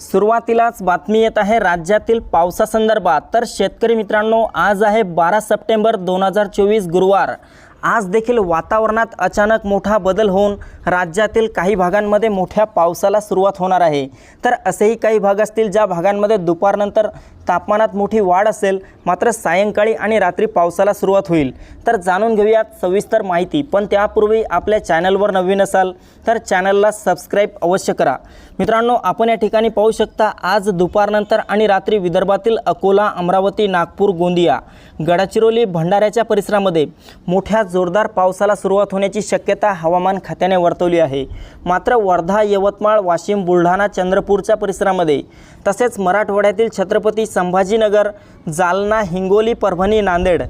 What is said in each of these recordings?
सुरुवातीलाच बातमी येत आहे राज्यातील पावसासंदर्भात. तर शेतकरी मित्रांनो आज आहे बारा सप्टेंबर दोन हजार चोवीस गुरुवार. आज देखील वातावरणात अचानक मोठा बदल होऊन राज्यातील काही भागांमध्ये मोठ्या पावसाला सुरुवात होणार आहे. तर असेही काही भाग असतील ज्या भागांमध्ये दुपारनंतर तापमानात मोठी वाढ असेल मात्र सायंकाळी आणि रात्री पावसाला सुरुवात होईल. तर जाणून घेऊयात सविस्तर माहिती. पण त्यापूर्वी आपल्या चॅनलवर नवीन असाल तर चॅनलला सबस्क्राईब अवश्य करा. मित्रांनो आपण या ठिकाणी पाहू शकता आज दुपारनंतर आणि रात्री विदर्भातील अकोला अमरावती नागपूर गोंदिया गडचिरोली भंडाऱ्याच्या परिसरामध्ये मोठ्या जोरदार पावसाला सुरुवात होण्याची शक्यता हवामान खात्याने वर्तवली आहे. मात्र वर्धा यवतमाळ वाशिम बुलढाणा चंद्रपूरच्या परिसरामध्ये तसेच मराठवाड्यातील छत्रपती संभाजीनगर जालना हिंगोली परभणी नांदेड.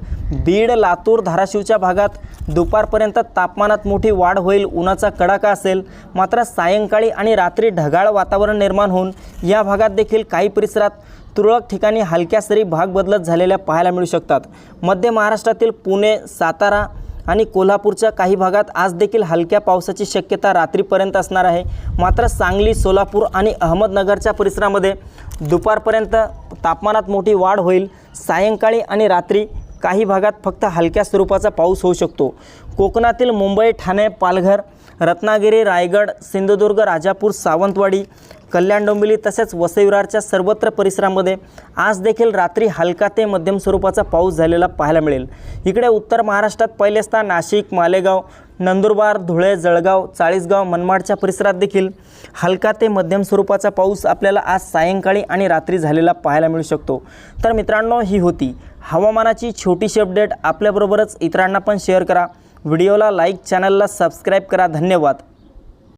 बीड लातूर धाराशिवच्या भागात दुपारपर्यंत तापमानात मोठी वाढ होईल उन्हाचा कडाका असेल. मात्र सायंकाळी आणि रात्री ढगाळ वातावरण निर्माण होऊन या भागात देखील काही परिसरात तुरळक ठिकाणी हलक्या सरी भाग बदलत झालेल्या पाहायला मिळू शकतात. मध्य महाराष्ट्रातील पुणे सातारा आणि कोल्हापूरच्या काही भागात आज देखील हलक्या पावसाची शक्यता रात्रीपर्यंत असणार आहे. मात्र सांगली सोलापूर आणि अहमदनगरच्या परिसरामध्ये दुपारपर्यंत तापमानात मोठी वाढ होईल. सायंकाळी आणि रात्री काही भागात फक्त हलक्या स्वरूपाचा पाऊस होऊ शकतो. कोकणातील मुंबई ठाणे पालघर रत्नागिरी रायगड सिंधुदुर्ग राजापूर सावंतवाडी कल्याण डोंबिवली तसेच वसईविरारच्या सर्वत्र परिसरामध्ये आज देखील रात्री हलका ते मध्यम स्वरूपाचा पाऊस झालेला पाहायला मिळेल. इकडे उत्तर महाराष्ट्रात पहिले स्थान नाशिक मालेगाव नंदुरबार धुळे जळगाव चाळीसगाव मनमाडच्या परिसरात देखील हलका ते मध्यम स्वरूपाचा पाऊस आपल्याला आज सायंकाळी आणि रात्री झालेला पाहायला मिळू शकतो. तर मित्रांनो ही होती हवामानाची छोटीशी अपडेट. आपल्याबरोबरच इतरांना पण शेअर करा. व्हिडिओला लाईक चॅनलला सबस्क्राईब करा. धन्यवाद.